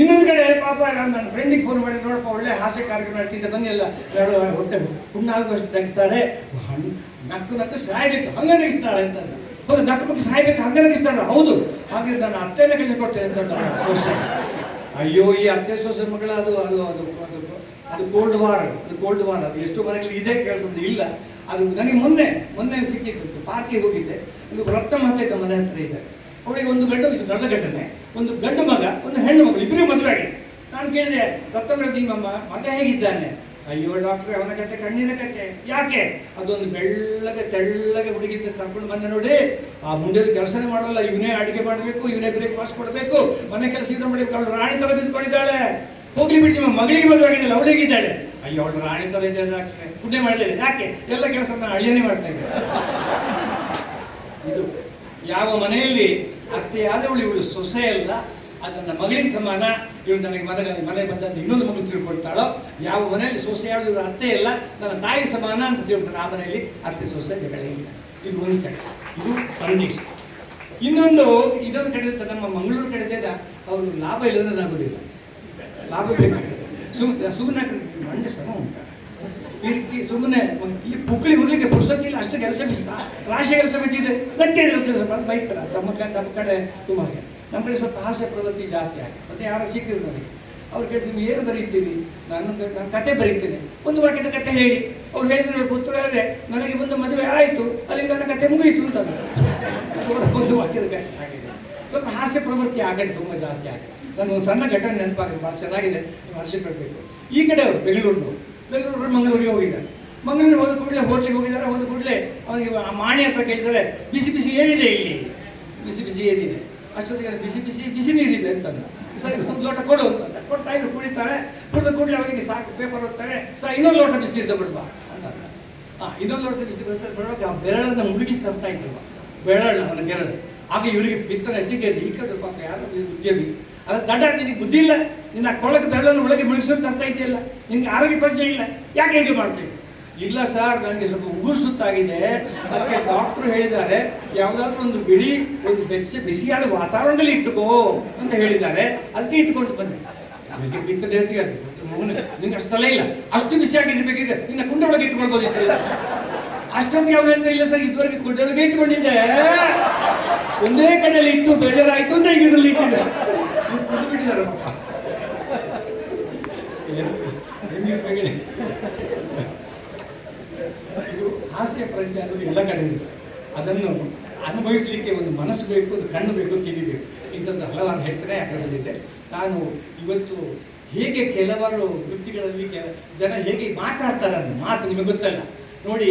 ಇನ್ನೊಂದು ಕಡೆ, ಪಾಪ, ನಾನು ನನ್ನ ಫ್ರೆಂಡಿಗೆ ಫೋನ್ ಮಾಡಿ, ನೋಡಪ್ಪ, ಒಳ್ಳೆ ಹಾಸ್ಯ ಕಾರ್ಯಕ್ರಮ ಇರ್ತಿದ್ದೆ ಬನ್ನಿ ಎಲ್ಲ. ಹೊಟ್ಟೆ ಹುಣ್ಣಾಗುವಷ್ಟು ನಗಿಸ್ತಾರೆ ಹಣ್ಣು ನಕ್ಕು ನಕ್ಕು ಸಾಯ್ಬೇಕು, ಹಂಗೆ ನಗಿಸ್ತಾರೆ ಅಂತ ಅಂದ. ಹೌದು, ನಕ್ಕು ನಕ್ಕು ಸಾಯ್ಬೇಕು, ಹಂಗೆ ನಗಿಸ್ತಾರೆ ಹೌದು, ಹಾಗೆ ನಾನು ಅತ್ತೆನ ಕಳಿಸ್ಕೊಡ್ತೇನೆ ಅಂತ ಅಂದ. ಸೊಸೆ ಅಯ್ಯೋ, ಈ ಅತ್ತೆ ಸೊಸೆ ಮಗಳ, ಅದು ಅದು ಅದು ಅದು ಅದು ಕೋಲ್ಡ್ ವಾರ್ ಅದು ಕೋಲ್ಡ್ ವಾರ್ ಅದು ಎಷ್ಟು ಮನೆಗಳು ಇದೆ ಕೇಳ್ಕೊಂಡು ಇಲ್ಲ. ಅದು ನನಗೆ ಮೊನ್ನೆ ಮೊನ್ನೆ ಸಿಕ್ಕಿತ್ತು ಪಾರ್ಕಿಗೆ ಹೋಗಿದ್ದೆ. ಒಂದು ರತ್ನ ಮತ್ತೆ ಮನೆ ಹತ್ರ ಇದೆ. ಅವಳಿಗೆ ಒಂದು ಗಂಡು ಇದು ದೊಡ್ಡ ಘಟನೆ ಒಂದು ಗಂಡು ಮಗ ಒಂದು ಹೆಣ್ಣು ಮಗಳು ಇಬ್ಬರಿಗೆ ಮದುವೆ ಆಗಿದೆ. ನಾನು ಕೇಳಿದೆ ರತ್ನ ನಿಮ್ಮ ಮ- ಮಗ ಹೇಗಿದ್ದಾನೆ? ಅಯ್ಯೋ ಡಾಕ್ಟರ್ ಅವನ ಕತೆ ಕಣ್ಣಿನ ಕತೆ ಯಾಕೆ? ಅದೊಂದು ಬೆಳ್ಳಗೆ ತೆಳ್ಳಗೆ ಹುಡುಗಿದ್ದ ತರ್ಕೊಂಡು ಬಂದೆ ನೋಡಿ. ಆ ಮುಂದೆ ಕೆಲಸನೇ ಮಾಡೋಲ್ಲ. ಇವನೇ ಅಡುಗೆ ಮಾಡಬೇಕು ಇವನೇ ಬ್ರೇಕ್ಫಾಸ್ಟ್ ಕೊಡಬೇಕು. ಮನೆ ಕೆಲಸ ಇದ್ರೆ ಮಾಡಿ ಅವಳು ರಾಣಿ ತರ ಬಿದ್ದುಕೊಂಡಿದ್ದಾಳೆ. ಹೋಗ್ಲಿ ಬಿಡಿ ನಿಮ್ಮ ಮಗಳಿಗೆ ಮದುವೆ ಆಗಿದ್ದಲ್ಲ ಹೇಗಿದ್ದಾಳೆ? ಅಯ್ಯೋ ಅವಳು ರಾಣಿ ತರ ಇದ್ದಾಳೆ ಡಾಕ್ಟ್ರೆ. ಪುಣ್ಯ ಮಾಡಿದ್ದಾಳೆ ಯಾಕೆ? ಎಲ್ಲ ಕೆಲಸ ನಾನು ಅಳಿಯನೇ ಮಾಡ್ತಾ ಇದ್ದೆ ಇದು ಯಾವ ಮನೆಯಲ್ಲಿ ಅತ್ತೆಯಾದವಳು ಇವಳು ಸೊಸೆ ಅಲ್ಲ. ಅದನ್ನ ಮಗಳಿಗೆ ಸಮಾನ. ಇವಳು ನನಗೆ ಮನೆ ಮನೆ ಬಂದಂತ ಇನ್ನೊಂದು ಮಗಳು ತಿಳ್ಕೊಳ್ತಾಳೋ. ಯಾವ ಮನೆಯಲ್ಲಿ ಸೊಸೆಯಾಳು ಇವಳು ಅತ್ತೆ ಇಲ್ಲ ನನ್ನ ತಾಯಿ ಸಮಾನ ಅಂತ ತಿಳ್ಕೊಳ್ತಾರೆ ಆ ಮನೆಯಲ್ಲಿ ಅತ್ತೆ ಸೊಸೆ ಜಗಳ ಇಲ್ಲ. ಇದು ಒಂದು ಕಡೆ. ಇದು ಸಂದೇಶ ಇನ್ನೊಂದು ಇನ್ನೊಂದು ಕಡೆ ನಮ್ಮ ಮಂಗಳೂರು ಕಡೆ ಇದ್ದ ಅವರು ಲಾಭ ಇಲ್ಲದ್ರೆ ಆಗೋದಿಲ್ಲ ಲಾಭ ಬೇಕಾಗ್ತದೆ ಸುಮ್ಮನೆ ಸುಮ್ಮನೆ ಮಂಡ್ಯ ಶ್ರಮ ಉಂಟು. ಇರ್ಕಿ ಸುಮ್ಮನೆ ಈ ಪುಕ್ಳಿ ಹುಡ್ಲಿಕ್ಕೆ ಪುರ್ಸೊತ್ತಿಲ್ಲ ಅಷ್ಟು ಕೆಲಸ ಬಿಸಿದ ರಾಶಿ ಕೆಲಸ ಬಿದ್ದಿದೆ ಗಟ್ಟಿ ಕೆಲಸ ಬೈತಾರ. ತಮ್ಮ ಕಡೆ ನಮ್ಮ ಕಡೆ ತುಂಬ ನಮ್ಮ ಕಡೆ ಸ್ವಲ್ಪ ಹಾಸ್ಯ ಪ್ರವೃತ್ತಿ ಜಾಸ್ತಿ ಆಗಿ ಮತ್ತೆ ಯಾರು ಸಿಕ್ಕಿದ್ರು ನನಗೆ ಅವ್ರು ಕೇಳಿ ನೀವು ಏನು ಬರೀತೀರಿ ನಾನು ನಾನು ಕತೆ ಬರೀತೇನೆ. ಒಂದು ವಾಕ್ಯದ ಕತೆ ಹೇಳಿ. ಅವ್ರು ಹೇಳಿದ್ರು ಗೊತ್ತಿದ್ದಾರೆ ನನಗೆ ಒಂದು ಮದುವೆ ಆಯಿತು, ಅಲ್ಲಿ ನನ್ನ ಕತೆ ಮುಗಿಯಿತು ಅಂತ ಒಂದು ವಾಕ್ಯದ ಕತೆ ಆಗಿದೆ. ಸ್ವಲ್ಪ ಹಾಸ್ಯ ಪ್ರವೃತ್ತಿ ಆ ಕಡೆ ತುಂಬ ಜಾಸ್ತಿ ಆಗಿದೆ. ನಾನು ಒಂದು ಸಣ್ಣ ಘಟನೆ ನೆನಪಾಗಿದೆ, ಭಾಳ ಚೆನ್ನಾಗಿದೆ ಹಾಸ್ಯ ಪಡಬೇಕು ಈ ಕಡೆ ಅವರು ಬೆಂಗಳೂರು ಬೆಂಗಳೂರು ಮಂಗಳೂರಿಗೆ ಹೋಗಿದ್ದಾರೆ ಮಂಗಳೂರಿಗೆ ಹೋದ ಕೂಡಲೇ ಹೋಟ್ಲಿಗೆ ಹೋಗಿದ್ದಾರೆ. ಹೋದ ಕೂಡಲೇ ಅವನಿಗೆ ಆ ಮಾಣಿ ಹತ್ರ ಕೇಳಿದ್ದಾರೆ, ಬಿಸಿ ಬಿಸಿ ಏನಿದೆ ಇಲ್ಲಿ? ಬಿಸಿ ಬಿಸಿ ಏನಿದೆ? ಅಷ್ಟೊತ್ತಿಗೆ ಬಿಸಿ ಬಿಸಿ ಬಿಸಿ ನೀರಿದೆ ಅಂತಂದ. ಸರಿ, ಒಂದು ಲೋಟ ಕೊಡು ಅಂತಂದ. ಕೊಟ್ಟ ಇದ್ರು ಕುಡಿತಾರೆ ಕುಡಿದ ಕೂಡಲೇ ಅವನಿಗೆ ಸಾಕು ಪೇಪರ್ ಓದ್ತಾರೆ. ಸರ್ ಇನ್ನೊಂದು ಲೋಟ ಬಿಸಿ ನೀರು ತಗೊಳ್ಬಾ ಅಂತ ಹಾಂ ಇನ್ನೊಂದು ಲೋಟ ಬಿಸಿ ಬರುವಾಗ ಆ ಬೆರಳನ್ನು ಮುಳುಗಿಸಿ ತರ್ತಾ ಇದ್ದವ ಬೆರಳ ಅವನ ಬೆರಳು ಆಗ ಇವರಿಗೆ ಬಿತ್ತನೆ ಎದ್ದಿಗೆ ಈ ಕಡೆ ಪಾಪ ಯಾರು ಉದ್ಯಮಿ ಅದ ದಡ್ಡ ನಿನಗೆ ಬುದ್ಧಿ ಇಲ್ಲ. ನಿನ್ನ ಕೊಳಕ್ಕೆ ಬೆರಳನ್ನು ಒಳಗೆ ಮುಳುಗಿಸೋದು ತರ್ತಾ ಇದೆಯಲ್ಲ ನಿನ್ಗೆ ಆರೋಗ್ಯ ಪರಿಚಯ ಇಲ್ಲ. ಯಾಕೆ ಹೇಗೆ ಮಾಡ್ತೀವಿ ಇಲ್ಲ ಸರ್, ನನಗೆ ಸ್ವಲ್ಪ ಉಗುರು ಸುತ್ತಾಗಿದೆ. ಅದಕ್ಕೆ ಡಾಕ್ಟ್ರು ಹೇಳಿದ್ದಾರೆ, ಯಾವುದಾದ್ರೂ ಒಂದು ಬಿಳಿ, ಒಂದು ಬೆಚ್ಚ, ಬಿಸಿಯಾದ ವಾತಾವರಣದಲ್ಲಿ ಇಟ್ಟುಕೋ ಅಂತ ಹೇಳಿದ್ದಾರೆ. ಅದಕ್ಕೆ ಇಟ್ಕೊಂಡು ಬಂದೆ. ನನಗೆ ಬಿತ್ತದೆ ಮಗನ ನಿಂಗೆ ಅಷ್ಟಲ್ಲ ಇಲ್ಲ. ಅಷ್ಟು ಬಿಸಿಯಾಗಿ ಇಡಬೇಕಿದ್ರೆ ನಿನ್ನ ಕುಂಡ ಒಳಗೆ ಇಟ್ಕೊಳ್ಬೋದಿತ್ತು ಅಷ್ಟೊಂದು ಯಾವ್ದು ಇಲ್ಲ ಸರ್, ಇದುವರೆಗೆ ಕುಂಡೊಳಗೆ ಇಟ್ಕೊಂಡಿದ್ದೆ. ಒಂದೇ ಕಡೆಯಲ್ಲಿ ಇಟ್ಟು ಬೇಜಾರಾಯ್ತು ಅಂತ ಈಗ ಕುಡಿದು ಬಿಟ್ಟಿದ್ದಾರೆ ಪಾಪ ಏನು- ಹೆಂಗಿರ್ಬೇಕು ಹೇಳಿ? ಇದು ಹಾಸ್ಯ ಪ್ರಜ್ಞೆ ಅನ್ನೋದು ಎಲ್ಲ ಕಡೆ ಇದೆ ಅದನ್ನು ಅನುಭವಿಸಲಿಕ್ಕೆ ಒಂದು ಮನಸ್ಸು ಬೇಕು, ಒಂದು ಕಣ್ಣು ಬೇಕು, ಕಿವಿ ಬೇಕು. ಇಂಥದ್ದು ಹಲವಾರು ಹೇಳ್ತಾರೆ ಅದರಲ್ಲಿದೆ ನಾನು ಇವತ್ತು ಹೇಗೆ ಕೆಲವರು ವೃತ್ತಿಗಳಲ್ಲಿ ಕೆಲ ಜನ ಹೇಗೆ ಮಾತಾಡ್ತಾರೆ ಅನ್ನೋ ಮಾತು ನಿಮಗೆ ಗೊತ್ತಲ್ಲ. ನೋಡಿ,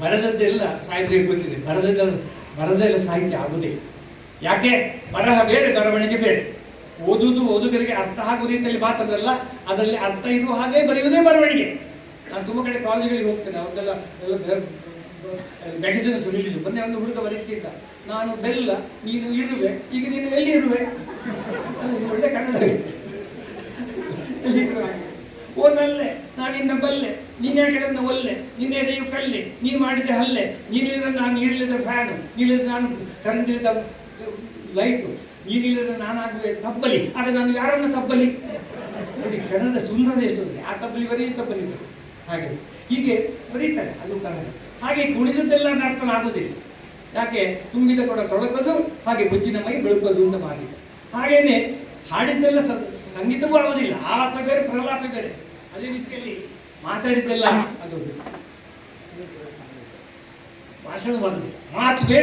ಬರದದ್ದೆಲ್ಲ ಸಾಹಿತ್ಯ ಗೊತ್ತಿದೆ? ಬರದೆಲ್ಲ ಬರದೆಲ್ಲ ಸಾಹಿತ್ಯ ಆಗುವುದೇ ಯಾಕೆ? ಬರಹ ಬೇರೆ, ಬರವಣಿಗೆ ಬೇರೆ. ಓದುವುದು ಓದುಗರಿಗೆ ಅರ್ಥ ಆಗುವ ರೀತಿಯಲ್ಲಿ ಮಾತ್ರದಲ್ಲ ಅದರಲ್ಲಿ ಅರ್ಥ ಇರುವ ಹಾಗೆ ಬರೆಯುವುದೇ ಬರವಣಿಗೆ. ನಾನು ತುಂಬ ಕಡೆ ಕಾಲೇಜುಗಳಿಗೆ ಹೋಗ್ತೇನೆ ಎಲ್ಲ ಮ್ಯಾಗಝಿನ್ಸ್ ರಿಲೀಸ್ ಮೊನ್ನೆ ಒಂದು ಹುಡುಗ ಬರೀತಿದ್ದ ನಾನು ಬೆಲ್ಲ, ನೀನು ಇರುವೆ, ಈಗ ನೀನು ಎಲ್ಲಿ ಇರುವೆ? ಒಳ್ಳೆ ಕನ್ನಡ. ಓ, ನಲ್ಲೆ ನಾನಿನ್ನ ಬಲ್ಲೆ, ನೀನ್ ಯಾಕೆ ನನ್ನ ಒಲ್ಲೆ? ನಿನ್ನೆ ಎದೆಯು ಕಲ್ಲೆ, ನೀ ಮಾಡಿದ ಹಲ್ಲೆ. ನೀನಿಲ್ಲದ ನಾನು ಇರಲಿದ ಫ್ಯಾನು ನೀಲಿದ ನಾನು ಕರೆಂಟ್ ಇಲ್ಲದ ಲೈಟು ನೀನಿಲ್ಲದ ನಾನಾಗುವೆ ತಬ್ಬಲಿ. ಆದರೆ ನಾನು ಯಾರನ್ನ ತಬ್ಬಲಿ? ನೋಡಿ, ಕನ್ನಡದ ಸುಂದರ ಎಷ್ಟು ಆ ತಬ್ಬಲಿ ಬರೀ ತಬ್ಬಲಿ. ಹಾಗೆ ಹೀಗೆ ಬರೀತಾರೆ ಅದು ಕಾರಣ ಹಾಗೆ ಕುಣಿದದ್ದೆಲ್ಲ ನರ್ತನ ಆಗುವುದಿಲ್ಲ. ಯಾಕೆ? ತುಂಬಿದ ಕೂಡ ತೊಡಕೋದು ಹಾಗೆ ಬುಜ್ಜಿನ ಮೈ ಬೆಳಕೋದು ಅಂತ ಮಾಡಿದೆ ಹಾಗೇನೆ ಹಾಡಿದ್ದೆಲ್ಲ ಸಂಗೀತವೂ ಆಗೋದಿಲ್ಲ ಆಲಾಪ ಬೇರೆ, ಪ್ರಲಾಪ ಬೇರೆ. ಅದೇ ರೀತಿಯಲ್ಲಿ ಮಾತಾಡಿದ್ದೆಲ್ಲ ಅದು ಭಾಷಣವಾಗುದಿಲ್ಲ ಮಾತು ಬೇರೆ.